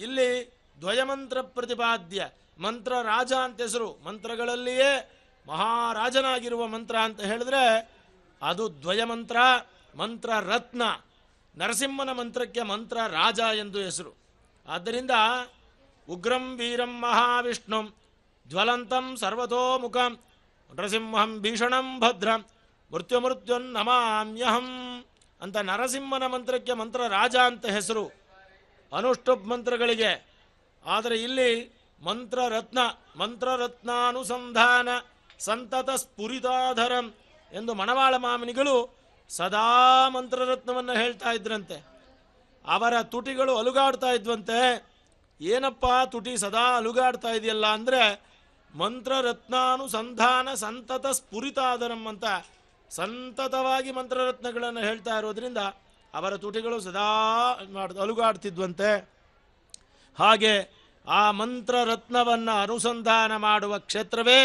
ಇಲ್ಲಿ ಧ್ವಜಮಂತ್ರ ಪ್ರತಿಪಾದ್ಯ. ಮಂತ್ರ ರಾಜ ಅಂತ ಹೆಸರು. ಮಂತ್ರಗಳಲ್ಲಿಯೇ ಮಹಾರಾಜನಾಗಿರುವ ಮಂತ್ರ ಅಂತ ಹೇಳಿದ್ರೆ ಅದು ಧ್ವಜಮಂತ್ರ ಮಂತ್ರ ರತ್ನ. ನರಸಿಂಹನ ಮಂತ್ರಕ್ಕೆ ಮಂತ್ರ ರಾಜ ಎಂದು ಹೆಸರು. ಆದ್ದರಿಂದ ಉಗ್ರಂ ವೀರಂ ಮಹಾವಿಷ್ಣುಂ ಜ್ವಲಂತಂ ಸರ್ವತೋಮುಖಂ ನರಸಿಂಹಂ ಭೀಷಣಂ ಭದ್ರಂ ಮೃತ್ಯುಮೃತ್ಯುನ್ನಮಾಮ್ಯಹಂ ಅಂತ ನರಸಿಂಹನ ಮಂತ್ರಕ್ಕೆ ಮಂತ್ರ ರಾಜ ಅಂತ ಹೆಸರು. ಅನುಷ್ಠುಪ್ ಮಂತ್ರಗಳಿಗೆ. ಆದರೆ ಇಲ್ಲಿ ಮಂತ್ರ ರತ್ನ ಮಂತ್ರ ರತ್ನಾನುಸಂಧಾನ ಸಂತತ ಸ್ಫುರಿತಾಧರಂ ಎಂದು ಮಣವಾಳ ಮಾಮನಿಗಳು ಸದಾ ಮಂತ್ರರತ್ನವನ್ನು ಹೇಳ್ತಾ ಇದ್ರಂತೆ. ಅವರ ತುಟಿಗಳು ಅಲುಗಾಡ್ತಾ ಇದ್ವಂತೆ. ಏನಪ್ಪ ತುಟಿ ಸದಾ ಅಲುಗಾಡ್ತಾ ಇದೆಯಲ್ಲ ಅಂದರೆ ಮಂತ್ರರತ್ನಾನುಸಂಧಾನ ಸಂತತ ಸ್ಫುರಿತಾಧರಂ ಅಂತ. ಸಂತತವಾಗಿ ಮಂತ್ರರತ್ನಗಳನ್ನು ಹೇಳ್ತಾ ಇರೋದ್ರಿಂದ ಅವರ ತುಟಿಗಳು ಸದಾ ಅಲುಗಾಡ್ತಿದ್ವಂತೆ. ಹಾಗೆ ಆ ಮಂತ್ರರತ್ನವನ್ನು ಅನುಸಂಧಾನ ಮಾಡುವ ಕ್ಷೇತ್ರವೇ